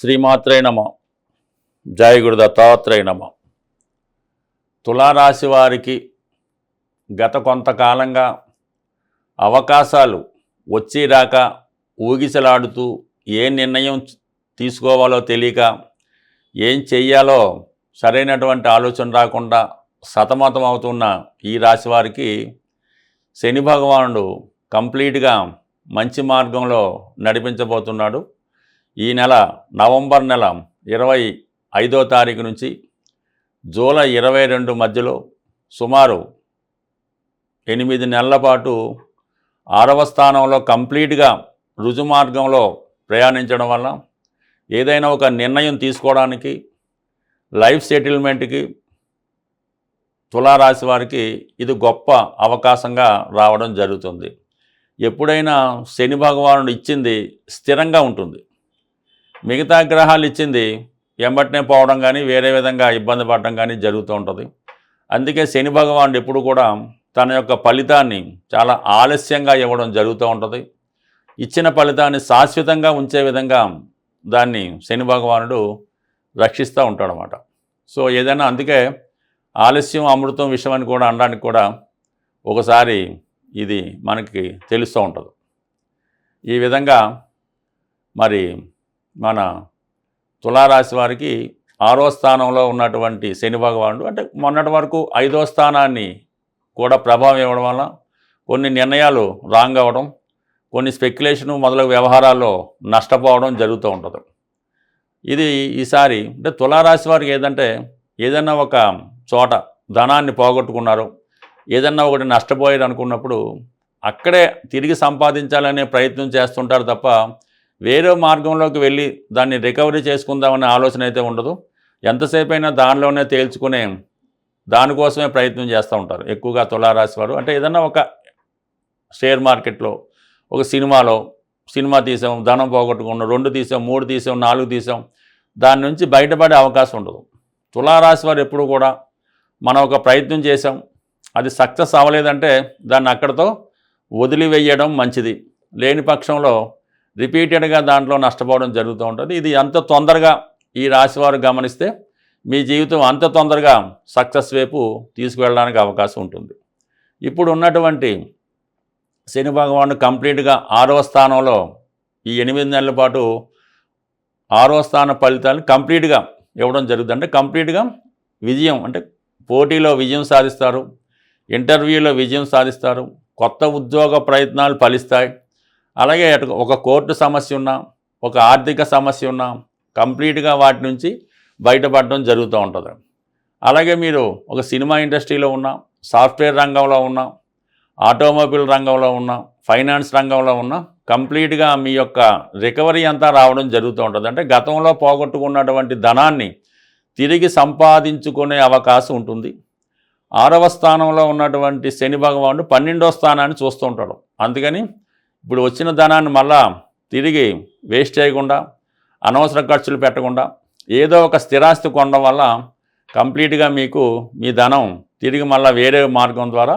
శ్రీమాత్రే నమ. జయ దత్తాత్రేయ నమ. తులారాశి వారికి గత కొంతకాలంగా అవకాశాలు వచ్చి రాక ఊగిసలాడుతూ ఏ నిర్ణయం తీసుకోవాలో తెలియక ఏం చెయ్యాలో సరైనటువంటి ఆలోచన రాకుండా సతమతం అవుతున్న ఈ రాశి వారికి శని భగవానుడు కంప్లీట్గా మంచి మార్గంలో నడిపించబోతున్నాడు. ఈ నెల నవంబర్ నెల ఇరవై ఐదో తారీఖు నుంచి జూలై ఇరవై రెండు మధ్యలో సుమారు ఎనిమిది నెలల పాటు ఆరవ స్థానంలో కంప్లీట్గా రుజుమార్గంలో ప్రయాణించడం వల్ల ఏదైనా ఒక నిర్ణయం తీసుకోవడానికి లైఫ్ సెటిల్మెంట్కి తులారాశి వారికి ఇది గొప్ప అవకాశంగా రావడం జరుగుతుంది. ఎప్పుడైనా శని భగవానుడు ఇచ్చింది స్థిరంగా ఉంటుంది. మిగతా గ్రహాలు ఇచ్చింది ఎంబటినే పోవడం కానీ వేరే విధంగా ఇబ్బంది పడడం కానీ జరుగుతూ ఉంటుంది. అందుకే శని భగవానుడు ఎప్పుడు కూడా తన యొక్క ఫలితాన్ని చాలా ఆలస్యంగా ఇవ్వడం జరుగుతూ ఉంటుంది. ఇచ్చిన ఫలితాన్ని శాశ్వతంగా ఉంచే విధంగా దాన్ని శని భగవానుడు రక్షిస్తూ ఉంటాడనమాట సో ఏదైనా అందుకే ఆలస్యం అమృతం విషయం అని కూడా అనడానికి కూడా ఒకసారి ఇది మనకి తెలుస్తూ ఉంటుంది. ఈ విధంగా మరి మన తులారాశి వారికి ఆరో స్థానంలో ఉన్నటువంటి శని భగవానుడు అంటే మొన్నటి వరకు ఐదో స్థానాన్ని కూడా ప్రభావం ఇవ్వడం వల్ల కొన్ని నిర్ణయాలు రాంగ్ అవ్వడం కొన్ని స్పెక్యులేషను మొదలగు వ్యవహారాల్లో నష్టపోవడం జరుగుతూ ఉంటుంది. ఇది ఈసారి అంటే తులారాశి వారికి ఏదంటే ఏదైనా ఒక చోట ధనాన్ని పోగొట్టుకున్నారు ఏదన్నా ఒకటి నష్టపోయారు అనుకున్నప్పుడు అక్కడే తిరిగి సంపాదించాలనే ప్రయత్నం చేస్తుంటారు తప్ప వేరే మార్గంలోకి వెళ్ళి దాన్ని రికవరీ చేసుకుందామనే ఆలోచన అయితే ఉండదు. ఎంతసేపు అయినా దానిలోనే తేల్చుకునే దానికోసమే ప్రయత్నం చేస్తూ ఉంటారు. ఎక్కువగా తులారాశి వారు. అంటే ఏదన్నా ఒక షేర్ మార్కెట్లో ఒక సినిమాలో సినిమా తీసాం ధనం పోగొట్టుకున్నాం రెండు తీసాం మూడు తీసాం నాలుగు తీసాం దాని నుంచి బయటపడే అవకాశం ఉండదు. తులారాశి వారు ఎప్పుడు కూడా మనం ఒక ప్రయత్నం చేసాం అది సక్సెస్ అవ్వలేదంటే దాన్ని అక్కడితో వదిలివేయడం మంచిది. లేని పక్షంలో రిపీటెడ్గా దాంట్లో నష్టపోవడం జరుగుతూ ఉంటుంది. ఇది అంత తొందరగా ఈ రాశి వారు గమనిస్తే మీ జీవితం అంత తొందరగా సక్సెస్ వైపు తీసుకువెళ్ళడానికి అవకాశం ఉంటుంది. ఇప్పుడు ఉన్నటువంటి శని భగవాను కంప్లీట్గా ఆరో స్థానంలో ఈ ఎనిమిది నెలల పాటు ఆరో స్థాన ఫలితాలు కంప్లీట్గా ఇవ్వడం జరుగుతుంది. అంటే కంప్లీట్గా విజయం అంటే పోటీలో విజయం సాధిస్తారు ఇంటర్వ్యూలో విజయం సాధిస్తారు కొత్త ఉద్యోగ ప్రయత్నాలు ఫలిస్తాయి. అలాగే అటు ఒక కోర్టు సమస్య ఉన్నా ఒక ఆర్థిక సమస్య ఉన్నా కంప్లీట్గా వాటి నుంచి బయటపడడం జరుగుతూ ఉంటుంది. అలాగే మీరు ఒక సినిమా ఇండస్ట్రీలో ఉన్నా సాఫ్ట్వేర్ రంగంలో ఉన్నా ఆటోమొబైల్ రంగంలో ఉన్నా ఫైనాన్స్ రంగంలో ఉన్నా కంప్లీట్గా మీ యొక్క రికవరీ అంతా రావడం జరుగుతూ ఉంటుంది. అంటే గతంలో పోగొట్టుకున్నటువంటి ధనాన్ని తిరిగి సంపాదించుకునే అవకాశం ఉంటుంది. ఆరవ స్థానంలో ఉన్నటువంటి శని భగవానుడు పన్నెండో స్థానాన్ని చూస్తూ ఉంటాడు. అందుకని ఇప్పుడు వచ్చిన ధనాన్ని మళ్ళా తిరిగి వేస్ట్ చేయకుండా అనవసర ఖర్చులు పెట్టకుండా ఏదో ఒక స్థిరాస్తి కొనడం వల్ల కంప్లీట్గా మీకు మీ ధనం తిరిగి మళ్ళీ వేరే మార్గం ద్వారా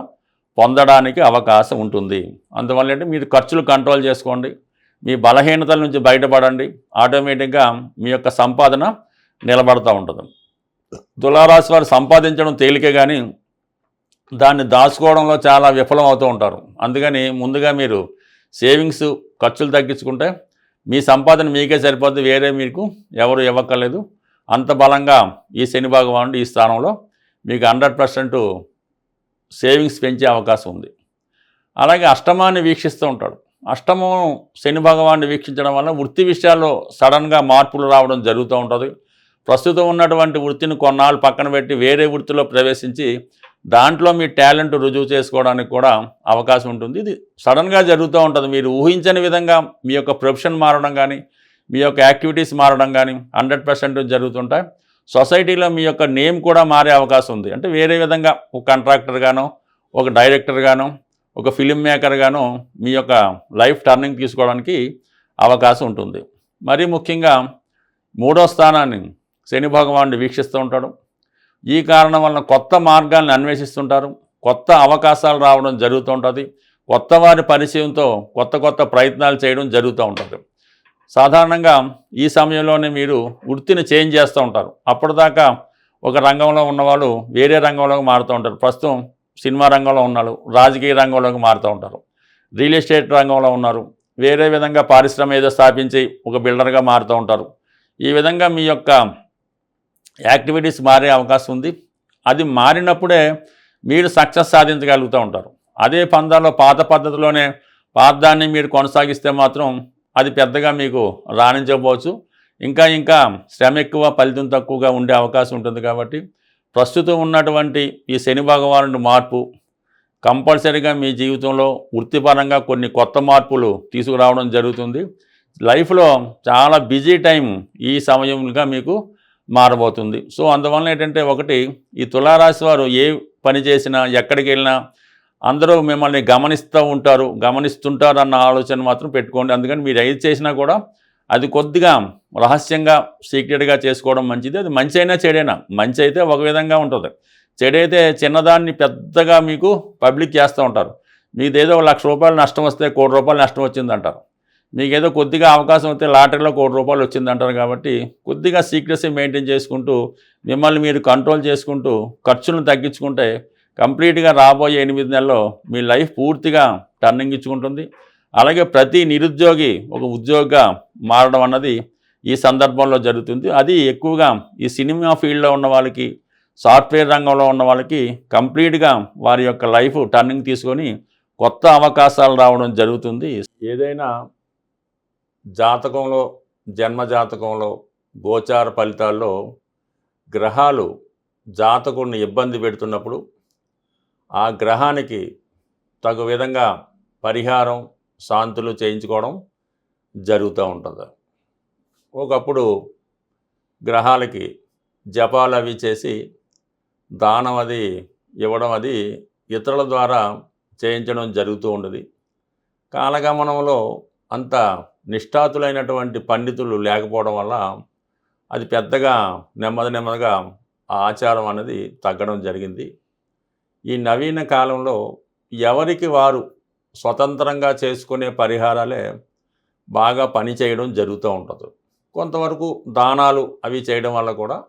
పొందడానికి అవకాశం ఉంటుంది. అందువల్ల అంటే మీరు ఖర్చులు కంట్రోల్ చేసుకోండి. మీ బలహీనతల నుంచి బయటపడండి. ఆటోమేటిక్గా మీ యొక్క సంపాదన నిలబడతా ఉంటుంది. తులారాశి వారు సంపాదించడం తేలికే కానీ దాన్ని దాచుకోవడంలో చాలా విఫలం అవుతూ ఉంటారు. అందుకని ముందుగా మీరు సేవింగ్స్ ఖర్చులు తగ్గించుకుంటే మీ సంపాదన మీకే సరిపోద్ది వేరే మీకు ఎవరు ఇవ్వక్కర్లేదు. అంత బలంగా ఈ శని భగవానుడు ఈ స్థానంలో మీకు హండ్రెడ్ పర్సెంట్ సేవింగ్స్ పెంచే అవకాశం ఉంది. అలాగే అష్టమాన్ని వీక్షిస్తూ ఉంటాడు. అష్టమం శని భగవాన్ని వీక్షించడం వల్ల వృత్తి విషయాల్లో సడన్గా మార్పులు రావడం జరుగుతూ ఉంటుంది. ప్రస్తుతం ఉన్నటువంటి వృత్తిని కొన్నాళ్ళు పక్కన పెట్టి వేరే వృత్తిలో ప్రవేశించి దాంట్లో మీ టాలెంట్ రుజువు చేసుకోవడానికి కూడా అవకాశం ఉంటుంది. ఇది సడన్గా జరుగుతూ ఉంటుంది. మీరు ఊహించని విధంగా మీ యొక్క ప్రొఫెషన్ మారడం కానీ మీ యొక్క యాక్టివిటీస్ మారడం కానీ హండ్రెడ్ పర్సెంట్ జరుగుతుంటాయి. సొసైటీలో మీ యొక్క నేమ్ కూడా మారే అవకాశం ఉంది. అంటే వేరే విధంగా ఒక కాంట్రాక్టర్గానో ఒక డైరెక్టర్గానో ఒక ఫిలిం మేకర్గానో మీ యొక్క లైఫ్ టర్నింగ్ తీసుకోవడానికి అవకాశం ఉంటుంది. మరీ ముఖ్యంగా మూడో స్థానాన్ని శని భగవానుడు వీక్షిస్తూ ఉంటాడు. ఈ కారణం వలన కొత్త మార్గాలను అన్వేషిస్తుంటారు. కొత్త అవకాశాలు రావడం జరుగుతూ ఉంటుంది. కొత్త వారి పరిచయంతో కొత్త కొత్త ప్రయత్నాలు చేయడం జరుగుతూ ఉంటుంది. సాధారణంగా ఈ సమయంలోనే మీరు వృత్తిని చేంజ్ చేస్తూ ఉంటారు. అప్పటిదాకా ఒక రంగంలో ఉన్నవాళ్ళు వేరే రంగంలోకి మారుతూ ఉంటారు. ప్రస్తుతం సినిమా రంగంలో ఉన్నారు రాజకీయ రంగంలోకి మారుతూ ఉంటారు. రియల్ ఎస్టేట్ రంగంలో ఉన్నారు. వేరే విధంగా పారిశ్రమ ఏదో స్థాపించి ఒక బిల్డర్గా మారుతూ ఉంటారు. ఈ విధంగా మీ యొక్క యాక్టివిటీస్ మారే అవకాశం ఉంది. అది మారినప్పుడే మీరు సక్సెస్ సాధించగలుగుతూ ఉంటారు. అదే పందాల్లో పాత పద్ధతిలోనే పాతాన్ని మీరు కొనసాగిస్తే మాత్రం అది పెద్దగా మీకు రాణించకపోవచ్చు. ఇంకా ఇంకా శ్రమ ఎక్కువ ఫలితం తక్కువగా ఉండే అవకాశం ఉంటుంది కాబట్టి ప్రస్తుతం ఉన్నటువంటి ఈ శని భగవానుడి మార్పు కంపల్సరీగా మీ జీవితంలో వృత్తిపరంగా కొన్ని కొత్త మార్పులు తీసుకురావడం జరుగుతుంది. లైఫ్లో చాలా బిజీ టైం ఈ సమయంగా మీకు మారబోతుంది. సో అందువలన ఏంటంటే ఒకటి ఈ తులారాశి వారు ఏ పని చేసినా ఎక్కడికి వెళ్ళినా అందరూ మిమ్మల్ని గమనిస్తూ ఉంటారు గమనిస్తుంటారు అన్న ఆలోచన మాత్రం పెట్టుకోండి. అందుకని మీరు ఏది చేసినా కూడా అది కొద్దిగా రహస్యంగా సీక్రెట్గా చేసుకోవడం మంచిది. అది మంచి అయినా చెడైనా. మంచి అయితే ఒక విధంగా ఉంటుంది. చెడైతే చిన్నదాన్ని పెద్దగా మీకు పబ్లిక్ చేస్తూ ఉంటారు. మీదేదో ఒక లక్ష రూపాయలు నష్టం వస్తే కోటి రూపాయలు నష్టం వచ్చిందంటారు. మీకు ఏదో కొద్దిగా అవకాశం అయితే లాటరీలో కోటి రూపాయలు వచ్చిందంటారు కాబట్టి కొద్దిగా సీక్రెసీ మెయింటైన్ చేసుకుంటూ మిమ్మల్ని మీరు కంట్రోల్ చేసుకుంటూ ఖర్చులను తగ్గించుకుంటే కంప్లీట్గా రాబోయే ఎనిమిది నెలల్లో మీ లైఫ్ పూర్తిగా టర్నింగ్ ఇచ్చుకుంటుంది. అలాగే ప్రతి నిరుద్యోగి ఒక ఉద్యోగిగా మారడం అన్నది ఈ సందర్భంలో జరుగుతుంది. అది ఎక్కువగా ఈ సినిమా ఫీల్డ్లో ఉన్న వాళ్ళకి సాఫ్ట్వేర్ రంగంలో ఉన్న వాళ్ళకి కంప్లీట్గా వారి యొక్క లైఫ్ టర్నింగ్ తీసుకొని కొత్త అవకాశాలు రావడం జరుగుతుంది. ఏదైనా జాతకంలో జన్మ జాతకంలో గోచార ఫలితాల్లో గ్రహాలు జాతకుడిని ఇబ్బంది పెడుతున్నప్పుడు ఆ గ్రహానికి తగు విధంగా పరిహారం శాంతులు చేయించుకోవడం జరుగుతూ ఉంటుంది. ఒకప్పుడు గ్రహాలకి జపాలు అవి చేసి దానం అది ఇవ్వడం అది ఇతరుల ద్వారా చేయించడం జరుగుతూ ఉండదు. కాలగమనంలో అంత నిష్ఠాతులైనటువంటి పండితులు లేకపోవడం వల్ల అది పెద్దగా నెమ్మది నెమ్మదిగా ఆ ఆచారం అనేది తగ్గడం జరిగింది. ఈ నవీన కాలంలో ఎవరికి వారు స్వతంత్రంగా చేసుకునే పరిహారాలే బాగా పని చేయడం జరుగుతూ ఉంటుంది. కొంతవరకు దానాలు అవి చేయడం వల్ల కూడా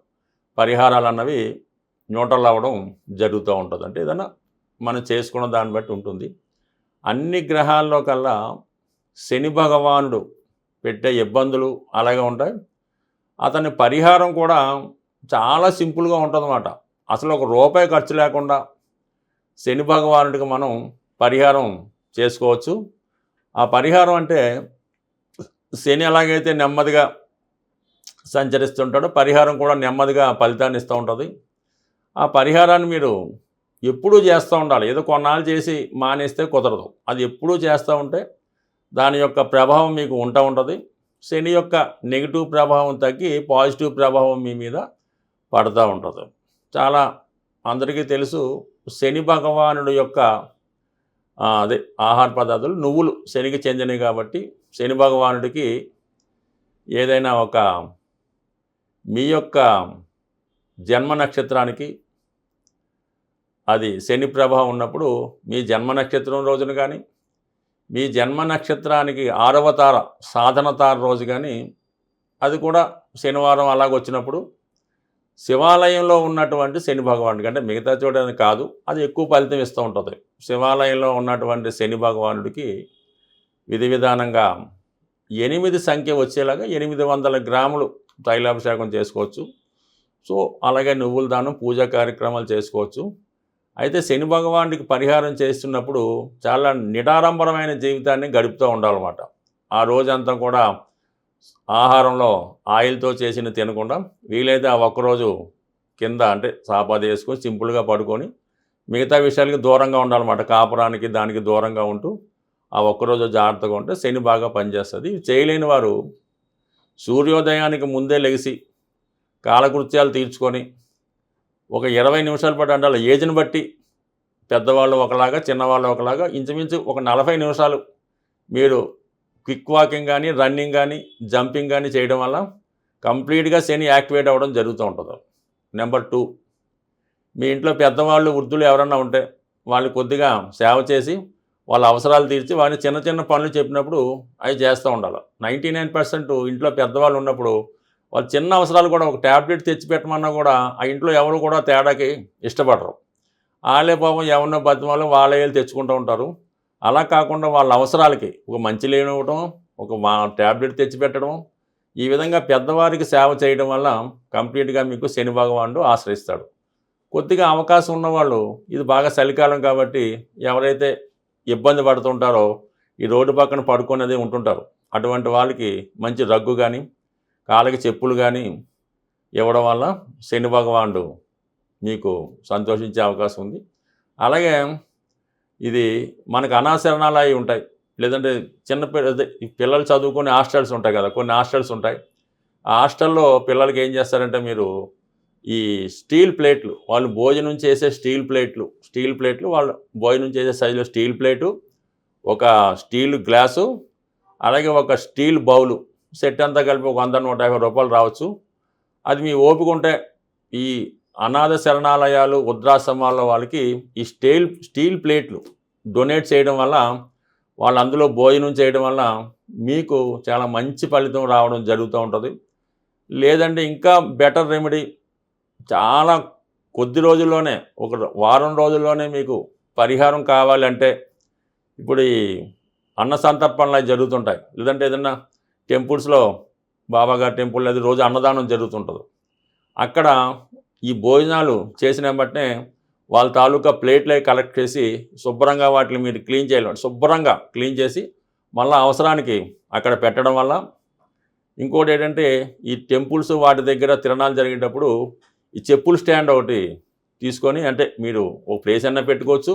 పరిహారాలు అన్నవి న్యూట్రల్ అవ్వడం జరుగుతూ ఉంటుంది. అంటే ఏదైనా మనం చేసుకున్న దాన్ని బట్టి ఉంటుంది. అన్ని గ్రహాల్లో కల్లా శని భగవానుడు పెట్టే ఇబ్బందులు అలాగే ఉంటాయి. అతని పరిహారం కూడా చాలా సింపుల్గా ఉంటుందన్నమాట. అసలు ఒక రూపాయి ఖర్చు లేకుండా శని భగవానుడికి మనం పరిహారం చేసుకోవచ్చు. ఆ పరిహారం అంటే శని ఎలాగైతే నెమ్మదిగా సంచరిస్తుంటాడో పరిహారం కూడా నెమ్మదిగా ఫలితాన్ని ఇస్తూ ఉంటుంది. ఆ పరిహారాన్ని మీరు ఎప్పుడూ చేస్తూ ఉండాలి. ఏదో కొన్నాళ్ళు చేసి మానేస్తే కుదరదు. అది ఎప్పుడూ చేస్తూ ఉంటే దాని యొక్క ప్రభావం మీకు ఉంటా ఉంటుంది. శని యొక్క నెగిటివ్ ప్రభావం తగ్గి పాజిటివ్ ప్రభావం మీ మీద పడుతూ ఉంటుంది. చాలా అందరికీ తెలుసు శని భగవానుడు యొక్క అదే ఆహార పదార్థాలు నువ్వులు శనికి చెందినవి కాబట్టి శని భగవానుడికి ఏదైనా ఒక మీ యొక్క జన్మ నక్షత్రానికి అది శని ప్రభావం ఉన్నప్పుడు మీ జన్మ నక్షత్రం రోజున కానీ మీ జన్మ నక్షత్రానికి ఆరవ తార సాధన తార రోజు కానీ అది కూడా శనివారం అలాగ వచ్చినప్పుడు శివాలయంలో ఉన్నటువంటి శని భగవానుడికి అంటే మిగతా చోట కాదు అది ఎక్కువ ఫలితం ఇస్తూ ఉంటుంది. శివాలయంలో ఉన్నటువంటి శని భగవానుడికి విధి విధానంగా ఎనిమిది సంఖ్య వచ్చేలాగా ఎనిమిది వందల గ్రాములు తైలాభిషేకం చేసుకోవచ్చు. సో అలాగే నువ్వుల దానం పూజా కార్యక్రమాలు చేసుకోవచ్చు. అయితే శని భగవానుడికి పరిహారం చేస్తున్నప్పుడు చాలా నిడారంభరమైన జీవితాన్ని గడుపుతూ ఉండాలన్నమాట. ఆ రోజంతా కూడా ఆహారంలో ఆయిల్తో చేసిన తినకుండా వీలైతే ఆ ఒక్కరోజు కింద అంటే సాపాది వేసుకొని సింపుల్గా పడుకొని మిగతా విషయాలకి దూరంగా ఉండాలన్నమాట. కాపురానికి దానికి దూరంగా ఉంటూ ఆ ఒక్కరోజు జాగ్రత్తగా ఉంటే శని బాగా పనిచేస్తుంది. చేయలేని వారు సూర్యోదయానికి ముందే లెగిసి కాలకృత్యాలు తీర్చుకొని ఒక ఇరవై నిమిషాల పాటు అంటే ఏజ్ని బట్టి పెద్దవాళ్ళు ఒకలాగా చిన్నవాళ్ళు ఒకలాగా ఇంచుమించు ఒక నలభై నిమిషాలు మీరు క్విక్ వాకింగ్ కానీ రన్నింగ్ కానీ జంపింగ్ కానీ చేయడం వల్ల కంప్లీట్గా శని యాక్టివేట్ అవ్వడం జరుగుతూ ఉంటుంది. Number two. మీ ఇంట్లో పెద్దవాళ్ళు వృద్ధులు ఎవరన్నా ఉంటే వాళ్ళు కొద్దిగా సేవ చేసి వాళ్ళ అవసరాలు తీర్చి వాళ్ళని చిన్న చిన్న పనులు చెప్పినప్పుడు అవి చేస్తూ ఉండాలి. నైంటీ నైన్ పర్సెంట్ ఇంట్లో పెద్దవాళ్ళు ఉన్నప్పుడు వాళ్ళు చిన్న అవసరాలు కూడా ఒక ట్యాబ్లెట్ తెచ్చి పెట్టమన్నా కూడా ఆ ఇంట్లో ఎవరు కూడా తేడాకి ఇష్టపడరు. వాళ్ళే పాపం ఎవరినో బతిమాలు వాళ్ళే వెళ్ళి తెచ్చుకుంటూ ఉంటారు. అలా కాకుండా వాళ్ళ అవసరాలకి ఒక మంచి లేనివ్వటం ఒక మా ట్యాబ్లెట్ తెచ్చిపెట్టడం ఈ విధంగా పెద్దవారికి సేవ చేయడం వల్ల కంప్లీట్గా మీకు శని భగవానుడు ఆశ్రయిస్తాడు. కొద్దిగా అవకాశం ఉన్నవాళ్ళు ఇది బాగా చలికాలం కాబట్టి ఎవరైతే ఇబ్బంది పడుతుంటారో ఈ రోడ్డు పక్కన పడుకునేది ఉంటుంటారు. అటువంటి వాళ్ళకి మంచి రగ్గు కానీ కాళ్ళకి చెప్పులు కానీ ఇవ్వడం వల్ల శని భగవానుడు మీకు సంతోషించే అవకాశం ఉంది. అలాగే ఇది మనకు అనాశరణాలు అవి ఉంటాయి. లేదంటే చిన్న పిల్ల పిల్లలు చదువుకునే హాస్టల్స్ ఉంటాయి కదా కొన్ని హాస్టల్స్ ఉంటాయి. ఆ హాస్టల్లో పిల్లలకి ఏం చేస్తారంటే మీరు ఈ స్టీల్ ప్లేట్లు వాళ్ళు భోజనం చేసే స్టీల్ ప్లేట్లు స్టీల్ ప్లేట్లు వాళ్ళు భోజనం చేసే సైజులో స్టీల్ ప్లేటు ఒక స్టీల్ గ్లాసు అలాగే ఒక స్టీల్ బౌలు సెట్ అంతా కలిపి ఒక వంద నూట యాభై రూపాయలు రావచ్చు. అది మీ ఓపిక ఉంటే ఈ అనాథ శరణాలయాలు వృద్ధాశ్రమాల వాళ్ళకి ఈ స్టీల్ స్టీల్ ప్లేట్లు డొనేట్ చేయడం వల్ల వాళ్ళు అందులో భోజనం చేయడం వల్ల మీకు చాలా మంచి ఫలితం రావడం జరుగుతూ ఉంటుంది. లేదంటే ఇంకా బెటర్ రెమెడీ చాలా కొద్ది రోజుల్లోనే ఒక వారం రోజుల్లోనే మీకు పరిహారం కావాలంటే ఇప్పుడు ఈ అన్న సంతర్పణలు అవి జరుగుతుంటాయి. లేదంటే ఏదన్నా టెంపుల్స్లో బాబాగారి టెంపుల్ అది రోజు అన్నదానం జరుగుతుంటుంది. అక్కడ ఈ భోజనాలు చేసిన బట్టే వాళ్ళ తాలూకా ప్లేట్లు కలెక్ట్ చేసి శుభ్రంగా వాటిని మీరు క్లీన్ చేయాలి. శుభ్రంగా క్లీన్ చేసి మళ్ళీ అవసరానికి అక్కడ పెట్టడం వల్ల ఇంకోటి ఏంటంటే ఈ టెంపుల్స్ వాటి దగ్గర తిరణాలు జరిగేటప్పుడు ఈ చెప్పుల స్టాండ్ ఒకటి తీసుకొని అంటే మీరు ఒక ప్లేస్ అయినా పెట్టుకోవచ్చు.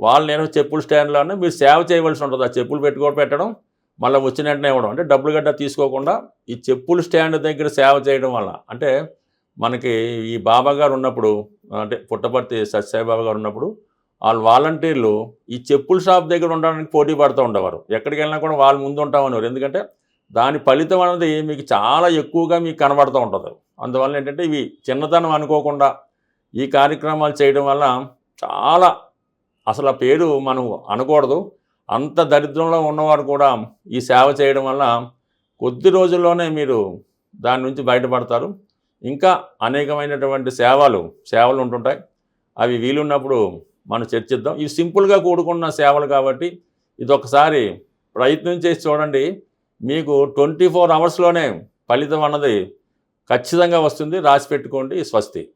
వాళ్ళు నేను చెప్పుల స్టాండ్లోనే మీరు సేవ చేయవలసి ఉంటుంది. ఆ చెప్పులు పెట్టుకో పెట్టడం మళ్ళీ వచ్చిన వెంటనే ఇవ్వడం. అంటే డబ్బులు గట్టా తీసుకోకుండా ఈ చెప్పులు స్టాండ్ దగ్గర సేవ చేయడం వల్ల. అంటే మనకి ఈ బాబా గారు ఉన్నప్పుడు అంటే పుట్టపర్తి సత్యసాయిబాబా గారు ఉన్నప్పుడు వాళ్ళు వాలంటీర్లు ఈ చెప్పుల షాప్ దగ్గర ఉండడానికి పోటీ పడుతూ ఉండేవారు. ఎక్కడికి వెళ్ళినా కూడా వాళ్ళు ముందు ఉంటామనేవారు. ఎందుకంటే దాని ఫలితం అనేది మీకు చాలా ఎక్కువగా మీకు కనబడుతూ ఉంటుంది. అందువల్ల ఏంటంటే ఇవి చిన్నతనం అనుకోకుండా ఈ కార్యక్రమాలు చేయడం వల్ల చాలా అసలు ఆ పేరు మనం అనకూడదు. అంత దరిద్రంలో ఉన్నవారు కూడా ఈ సేవ చేయడం వల్ల కొద్ది రోజుల్లోనే మీరు దాని నుంచి బయటపడతారు. ఇంకా అనేకమైనటువంటి సేవలు సేవలు ఉంటుంటాయి. అవి వీలున్నప్పుడు మనం చర్చిద్దాం. ఇవి సింపుల్గా కూడుకున్న సేవలు కాబట్టి ఇది ఒకసారి ప్రయత్నం చేసి చూడండి. మీకు ట్వంటీ ఫోర్ అవర్స్లోనే ఫలితం అన్నది ఖచ్చితంగా వస్తుంది. రాసి పెట్టుకోండి. స్వస్తి.